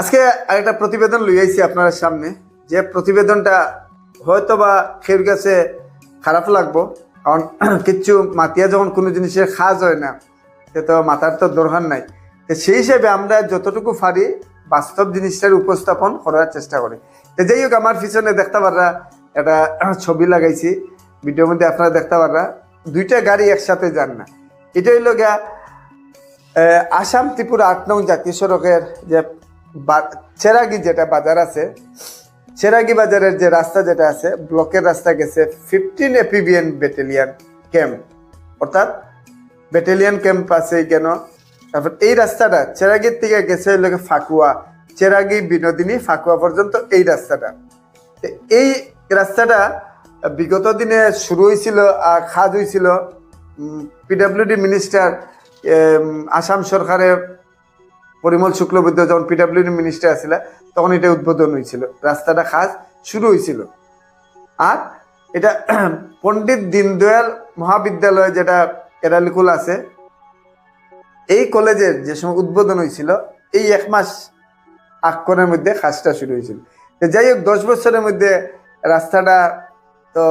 আজকে আরেকটা প্রতিবেদন লইয়াইছি আপনার সামনে। যে প্রতিবেদনটা হয়তো বা কেউর কাছে খারাপ লাগবো, কারণ কিচ্ছু মাতিয়া যখন কোনো জিনিসের খাজ হয় না, সে তো মাথার তো দরকার নাই। তো সেই হিসেবে আমরা যতটুকু পারি বাস্তব জিনিসটার উপস্থাপন করার চেষ্টা করি। তো যাই হোক, আমার পিছনে দেখতে পাররা, একটা ছবি লাগাইছি, ভিডিওর মধ্যে আপনারা দেখতে পাররা, দুইটা গাড়ি একসাথে যান না। এটা হইল গিয়া আসাম ত্রিপুরা আট নং জাতীয় সড়কের যে চেরাগি যেটা বাজার আছে, চেরাগি বাজারের যে রাস্তা যেটা আছে, ব্লকের রাস্তা গেছে ফিফটিন এপিবিএন ব্যাটেলিয়ান ক্যাম্প অর্থাৎ ব্যাটেলিয়ান ক্যাম্প আছে কেন তারপর এই রাস্তাটা চেরাগির থেকে গেছে গিয়ে ফাকুয়া। চেরাগি বিনোদিনী ফাকুয়া পর্যন্ত এই রাস্তাটা। এই রাস্তাটা বিগত দিনে শুরু হয়েছিল আর খাজ হয়েছিল। পিডাব্লিউডি মিনিস্টার আসাম সরকারের পরিমল শুক্লবৈদ্য যখন পিডাব্লিউডি মিনিস্টার আছিল তখন এটা উদ্বোধন হয়েছিল রাস্তাটা খাস, শুরু হয়েছিল আর এটা পণ্ডিত দীনদয়াল মহাবিদ্যালয় যেটা এরালিকুল আছে, এই কলেজের যে সময় উদ্বোধন হয়েছিল এই এক মাস আক্ষরের মধ্যে কাজটা শুরু হয়েছিল যাই হোক, দশ বছরের মধ্যে রাস্তাটা তো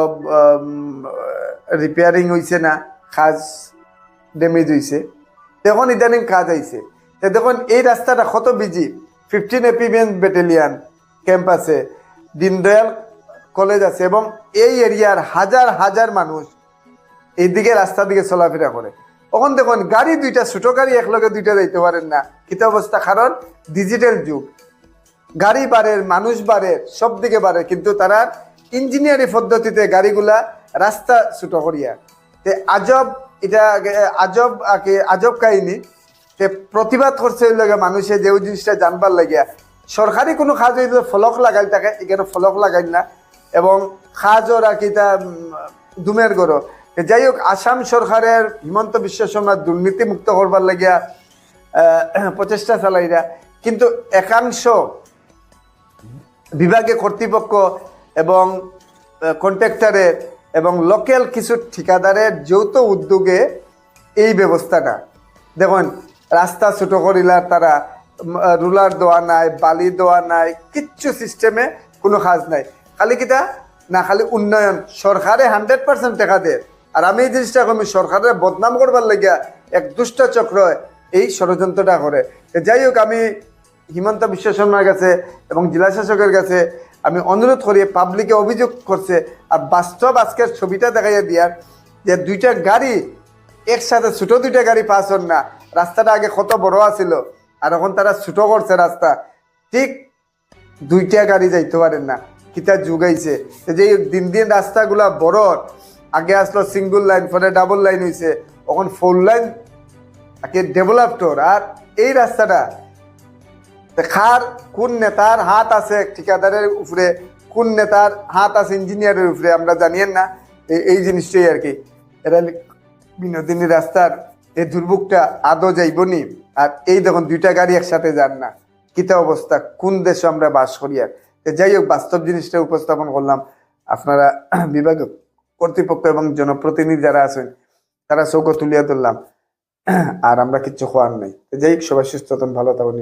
রিপেয়ারিং হয়েছে না কাজ ড্যামেজ হয়েছে তখন ইদানিং কাজ আইছে দেখুন, এই রাস্তাটা কত busy fifteen APBN battalion camp আছে দীনদয়াল কলেজ আছে এবং এই এরিয়ার হাজার হাজার মানুষ এইদিকে রাস্তা দিকে চলাফেরা করে। তখন দেখুন, গাড়ি দুইটা, ছোট গাড়ি একলগে দুইটা যাইতে পারেন না। কিতা অবস্থা? কারণ ডিজিটাল যুগ। গাড়ি বাড়ে, মানুষ বাড়ে, সব দিকে বাড়ে, কিন্তু তারা ইঞ্জিনিয়ারিং পদ্ধতিতে গাড়িগুলা রাস্তা ছোট করিয়া। তে আজব, এটা আজব আজব কাহিনী। তে প্রতিবাদ করছে লগে মানুষে যে জিনিসটা জানবার লাগিয়া। সরকারি কোনো কাজ হইলে ফলক লাগাই থাকে এখানে ফলক লাগাই না। এবং কাজও রাখি তা দুমের গড় যাই হোক, আসাম সরকারের হিমন্ত বিশ্ব শর্মা দুর্নীতি মুক্ত করবার লাগিয়া প্রচেষ্টা চালাইরা। কিন্তু একাংশ বিভাগে কর্তৃপক্ষ এবং কন্ট্রাক্টরের এবং লোকাল কিছু ঠিকাদারের যৌথ উদ্যোগে এই ব্যবস্থাটা দেখুন রাস্তা ছোট করিলার তারা রুলার দেওয়া নাই, বালি দেওয়া নাই, কিচ্ছু সিস্টেমে কোনো কাজ নাই। খালি কিটা না, খালি উন্নয়ন। সরকারে হান্ড্রেড পার্সেন্ট টাকা দেয়। আর আমি এই জিনিসটা কমি সরকারের বদনাম করবার লাগিয়া এক দুষ্ট চক্র এই ষড়যন্ত্রটা করে। যাই হোক, আমি হিমন্ত বিশ্ব শর্মার কাছে এবং জেলা শাসকের কাছে আমি অনুরোধ করি পাবলিকে অভিযোগ করছে। আর বাস্তব আজকের ছবিটা দেখাইয়া দিয়ার যে দুইটা গাড়ি একসাথে ছোট দুইটা গাড়ি পাস হন না রাস্তাটা আগে কত বড় আছিল, আর এখন তারা ছোট করছে রাস্তা। ঠিক দুইটা গাড়ি যাইতে পারেন না, কিতা যুগাইছে যে দিন দিন রাস্তাগুলা বড়, আগে আসলো সিঙ্গল লাইন পরে ডাবল লাইন হয়েছে এখন ফোর লাইন আগে ডেভেলপড আর এই রাস্তাটা খার কোন নেতার হাত আছে ঠিকাদারের উপরে, কোন নেতার হাত আছে ইঞ্জিনিয়ারের উপরে, আমরা জানিয়েন না। এই জিনিসটাই আর কি। এটা বিনোদিনী রাস্তার এই দুর্ভোগটা আদৌ যাইবনি? আর এই দেখুন, দুইটা গাড়ি একসাথে যান না। কিতা অবস্থা? কোন দেশে আমরা বাস করি আর? যাই হোক, বাস্তব জিনিসটা উপস্থাপন করলাম আপনারা বিভাগ কর্তৃপক্ষ এবং জনপ্রতিনিধি যারা আছেন, তারা চৌকো তুলিয়া তুললাম আর আমরা কিচ্ছু খোয়ার নাই। যাই হোক, সবাই সুস্থ ভালো থাকুন